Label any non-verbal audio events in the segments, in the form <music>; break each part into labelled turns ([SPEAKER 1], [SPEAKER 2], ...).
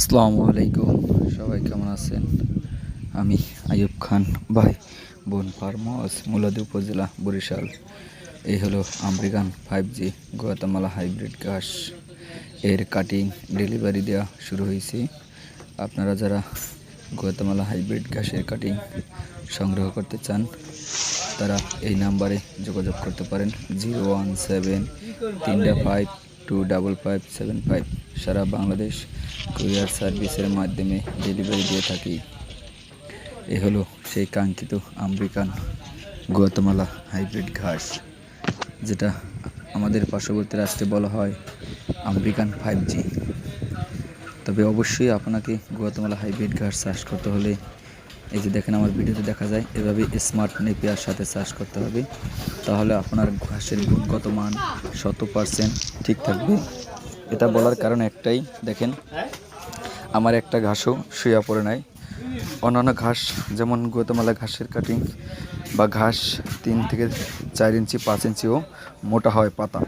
[SPEAKER 1] আসসালামু আলাইকুম। সবাই কেমন আছেন? আমি আইয়ুব খান, ভাই বোন ফার্মহাউস মুলাদি উপজেলা, বরিশাল। এই হলো American five G Guatemala hybrid ঘাস এর কাটিং ডেলিভারি দেওয়া শুরু হয়েছে। আপনারা যারা গুয়াতামালা হাইব্রিড ঘাসের কাটিং সংগ্রহ করতে চান, তারা এই নাম্বারে যোগাযোগ করতে পারেন। জিরো ওয়ান সেভেন তিনটা five two double five seven five সারা বাংলাদেশ কুরিয়ার সার্ভিসের মাধ্যমে ডেলিভারি দিয়ে থাকি। এ হলো সেই কাঙ্ক্ষিত আমেরিকান গুয়াতামালা হাইব্রিড ঘাস, যেটা আমাদের পার্শ্ববর্তী রাষ্ট্রে বলা হয় আমেরিকান ফাইভ জি। তবে অবশ্যই আপনাকে গুয়াতামালা হাইব্রিড ঘাস চাষ করতে হলে এই যে দেখেন আমার ভিডিওতে দেখা যায়, এভাবে স্মার্ট নেপিয়ার সাথে চাষ করতে হবে। তাহলে আপনার ঘাসের গুণগত মান? শত পার্সেন্ট ঠিক থাকবে। এটা বলার কারণ একটাই, দেখেন, আমার একটা ঘাসও শুয়া পড়ে নাই। অন্যান্য ঘাস, যেমন গোতামালা ঘাসের কাটিং বা ঘাস তিন থেকে চার ইঞ্চি, পাঁচ ইঞ্চিও মোটা হয় পাতা।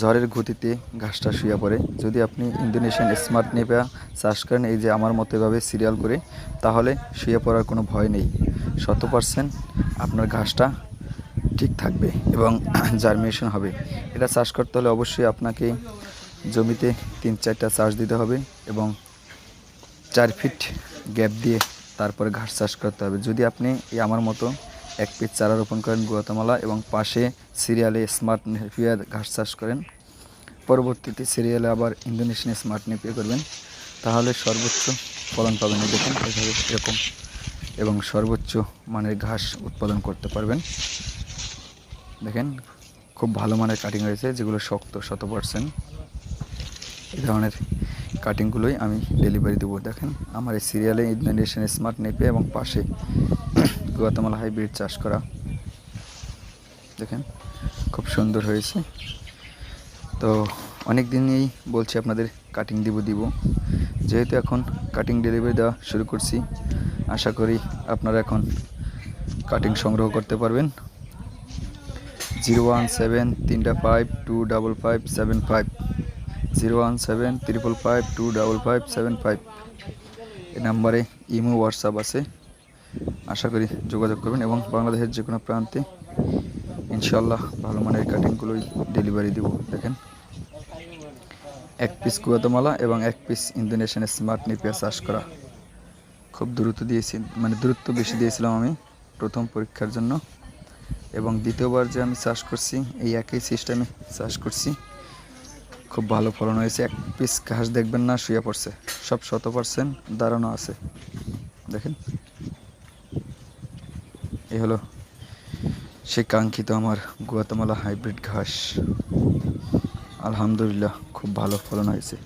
[SPEAKER 1] ঝড়ের গতিতে ঘাসটা শুয়ে পড়ে। যদি আপনি ইন্দোনেশিয়ান স্মার্ট নেপা চাষ করেন, এই যে আমার মতো এভাবে সিরিয়াল করে, তাহলে শুয়ে পড়ার কোনো ভয় নেই। শত পার্সেন্ট আপনার ঘাসটা ঠিক থাকবে এবং <clears throat> জার্মিনেশন হবে। এটা চাষ করতে হলে অবশ্যই আপনাকে জমিতে তিন চারটা চাষ দিতে হবে এবং চার ফিট গ্যাপ দিয়ে তারপরে ঘাস চাষ করতে হবে। যদি আপনি এই আমার মতো এক পিস চারা রোপণ করেন গুয়াতামালা এবং পাশে সিরিয়ালে স্মার্ট নেপিয়ার ঘাস চাষ করেন, পরবর্তীতে সিরিয়ালে আবার ইন্দোনেশিয়ান স্মার্ট নেপিয়া করবেন, তাহলে সর্বোচ্চ ফলন পাবেন। দেখুন এভাবে এরকম এবং সর্বোচ্চ মানের ঘাস উৎপাদন করতে পারবেন। দেখেন, খুব ভালো মানের কাটিং হয়েছে, যেগুলো শক্ত, শত পার্সেন্ট এই ধরনের কাটিংগুলোই আমি ডেলিভারি দেবো। দেখেন, আমার এই সিরিয়ালে ইন্দোনেশিয়ান স্মার্ট নেপে এবং পাশে গুয়াতামালা হাইব্রিড চাষ করা। দেখেন, খুব সুন্দর হয়েছে। তো অনেক দিনই বলছি আপনাদের কাটিং দিব দিব। যেহেতু এখন কাটিং ডেলিভারি দেওয়া শুরু করছি, আশা করি আপনারা এখন কাটিং সংগ্রহ করতে পারবেন। জিরো ওয়ান সেভেন তিনটা five two double five seven five zero one seven triple five two double five seven five এই নাম্বারে ইমো, হোয়াটসঅ্যাপ আছে। আশা করি যোগাযোগ করবেন এবং বাংলাদেশের যে কোনো প্রান্তে ইনশাল্লাহ ভালো মানের কাটিংগুলোই ডেলিভারি দেব। দেখেন, এক পিস গুয়াতামালা এবং এক পিস ইন্দোনেশিয়ান স্মার্ট নিপিয়া চাষ করা। খুব দ্রুত দিয়েছি মানে দূরত্ব বেশি দিয়েছিলাম আমি প্রথম পরীক্ষার জন্য। এবং দ্বিতীয়বার যে আমি চাষ করছি, এই একই সিস্টেমে চাষ করছি। খুব ভালো ফলন হয়েছে। এক পিস ঘাস দেখবেন না, শুয়ে পড়ছে। সব শত পার্সেন্ট দাঁড়ানো আছে। দেখেন। এ হলো সে কাঙ্ক্ষিত আমার গুয়াতামালা হাইব্রিড ঘাস। আলহামদুলিল্লাহ, খুব ভালো ফলন হয়েছে।